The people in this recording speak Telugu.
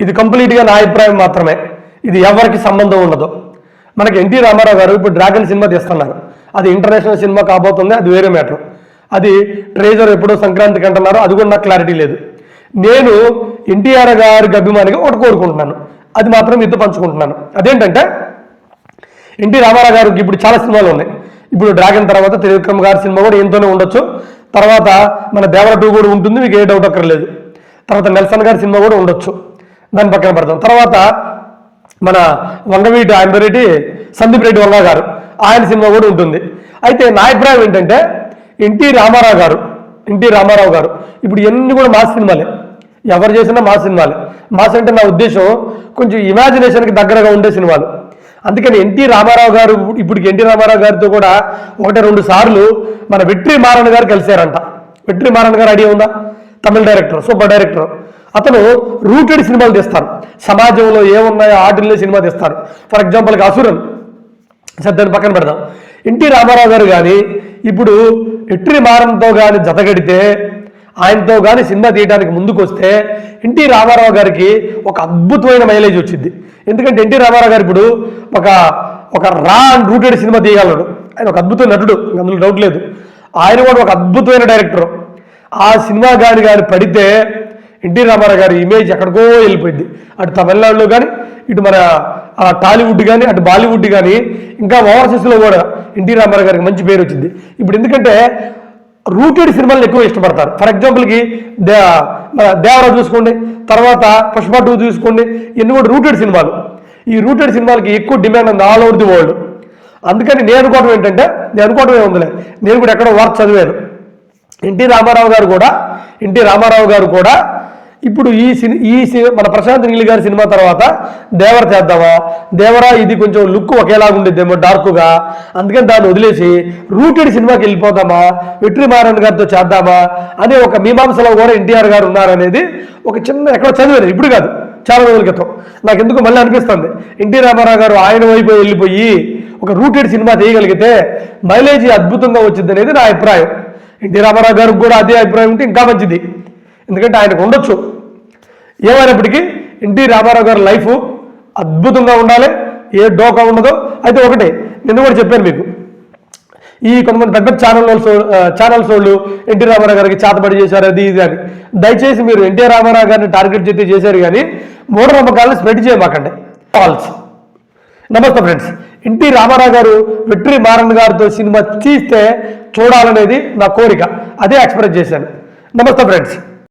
ఇది కంప్లీట్గా నా అభిప్రాయం మాత్రమే. ఇది ఎవరికి సంబంధం ఉండదు. మనకి ఎన్టీ రామారావు గారు ఇప్పుడు డ్రాగన్ సినిమా తీస్తున్నారు. అది ఇంటర్నేషనల్ సినిమా కాబోతుంది అది వేరే మ్యాటర్. అది ట్రేజర్ ఎప్పుడో సంక్రాంతికి అంటున్నారు అది కూడా నాకు క్లారిటీ లేదు. నేను ఎన్టీఆర్ గారికి అభిమానిగా ఒకటి కోరుకుంటున్నాను. అది మాత్రం మీతో పంచుకుంటున్నాను. అదేంటంటే ఎన్టీ రామారావు గారికి ఇప్పుడు చాలా సినిమాలు ఉన్నాయి. ఇప్పుడు డ్రాగన్ తర్వాత త్రివిక్రమ్ గారి సినిమా కూడా ఎంతోనే ఉండొచ్చు. తర్వాత మన దేవర టూ కూడా ఉంటుంది మీకు ఏ డౌట్ అక్కర్లేదు. తర్వాత నెల్సన్ గారి సినిమా కూడా ఉండొచ్చు. దాని పక్కన పెడతాం. తర్వాత మన వంగవీటి ఆయన రెడ్డి సందీప్ రెడ్డి వంగ గారు ఆయన సినిమా కూడా ఉంటుంది. అయితే నా అభిప్రాయం ఏంటంటే ఎన్టీ రామారావు గారు ఎన్టీ రామారావు గారు ఇప్పుడు ఎన్ని కూడా మా సినిమాలే. ఎవరు చేసినా మా సినిమాలే. మాస్ అంటే నా ఉద్దేశం కొంచెం ఇమాజినేషన్కి దగ్గరగా ఉండే సినిమాలు. అందుకని ఎన్టీ రామారావు గారు ఇప్పుడు ఎన్టీ రామారావు గారితో కూడా ఒకటి రెండు సార్లు మన వెట్రి మారన్ గారు కలిశారంట. వెట్రి మారన్ గారు ఐడియా ఉందా? Tamil director super director. అతను రూటెడ్ సినిమాలు తీస్తారు. సమాజంలో ఏమున్నాయో ఆటిల్లో సినిమా తీస్తారు. ఫర్ ఎగ్జాంపుల్కి అసురన్ సర్దాన్ని పక్కన పెడదాం. ఎన్టీ రామారావు గారు కానీ ఇప్పుడు ఎట్రి మారంతో కానీ జతగడితే ఆయనతో కానీ సినిమా తీయడానికి ముందుకు వస్తే ఎన్టీ రామారావు గారికి ఒక అద్భుతమైన మైలేజ్ వచ్చింది. ఎందుకంటే ఎన్టీ రామారావు గారు ఇప్పుడు ఒక ఒక రా అండ్ రూటెడ్ సినిమా తీయగలడు. ఆయన ఒక అద్భుతమైన నటుడు అందులో డౌట్ లేదు. ఆయన కూడా ఒక అద్భుతమైన డైరెక్టర్ ఆ సినిమా గాని కానీ పడితే ఎన్టీ రామారావు గారి ఇమేజ్ ఎక్కడికో వెళ్ళిపోయింది. అటు తమిళనాడులో కానీ ఇటు మన టాలీవుడ్ కానీ అటు బాలీవుడ్ కానీ ఇంకా ఓవర్సీస్లో కూడా ఎన్టీ రామారావు గారికి మంచి పేరు వచ్చింది. ఇప్పుడు ఎందుకంటే రూటెడ్ సినిమాలను ఎక్కువ ఇష్టపడతారు. ఫర్ ఎగ్జాంపుల్కి దే దేవరాజు చూసుకోండి తర్వాత పుష్ప టూ చూసుకోండి ఇవన్నీ కూడా రూటెడ్ సినిమాలు. ఈ రూటెడ్ సినిమాలకి ఎక్కువ డిమాండ్ ఉంది ఆల్ ఓవర్ ది వరల్డ్ అందుకని నేను అనుకోవడం ఏంటంటే నేను అనుకోవడమే ఉందిలే. నేను కూడా ఎక్కడో వర్క్ చదివాను. ఎన్టీ రామారావు గారు కూడా ఎన్టీ రామారావు గారు కూడా ఇప్పుడు ఈ సిని ఈ సినిమా మన ప్రశాంత్ నీల్ గారి సినిమా తర్వాత దేవర చేద్దామా? దేవరా ఇది కొంచెం లుక్ ఒకేలాగా ఉండేదేమో డార్క్గా. అందుకని దాన్ని వదిలేసి రూటెడ్ సినిమాకి వెళ్ళిపోదామా? వెట్రిమారన్ గారితో చేద్దామా? అనే ఒక మీమాంసలో కూడా ఎన్టీఆర్ గారు ఉన్నారనేది ఒక చిన్న ఎక్కడో చదివారు ఇప్పుడు కాదు చాలా రోజుల క్రితం. నాకు ఎందుకు మళ్ళీ అనిపిస్తుంది. ఎన్టీ రామారావు గారు ఆయన వైపు వెళ్ళిపోయి ఒక రూటెడ్ సినిమా తీయగలిగితే మైలేజ్ అద్భుతంగా వచ్చింది అనేది నా అభిప్రాయం. ఎన్టీ రామారావు గారికి కూడా అదే అభిప్రాయం ఉంటే ఇంకా మంచిది. ఎందుకంటే ఆయనకు ఉండొచ్చు. ఏమైనప్పటికీ ఎన్టీ రామారావు గారి లైఫ్ అద్భుతంగా ఉండాలి. ఏ డోకా ఉండదో. అయితే ఒకటి నేను కూడా చెప్పాను మీకు. ఈ కొంతమంది పెద్ద ఛానల్ ఛానల్స్ వాళ్ళు ఎన్టీ రామారావు గారికి చేతబడి చేశారు అది ఇది అని. దయచేసి మీరు ఎన్టీ రామారావు గారిని టార్గెట్ చేసి చేశారు కానీ మూఢనమ్మకాలను స్ప్రెడ్ చేయమాకండి. ఫాల్స్ నమస్తే ఫ్రెండ్స్ ఎన్టీ రామారావు గారు వెట్రి మారన్ గారితో సినిమా తీస్తే చూడాలనేది నా కోరిక. అదే ఎక్స్ప్రెస్ చేశాను. నమస్తే ఫ్రెండ్స్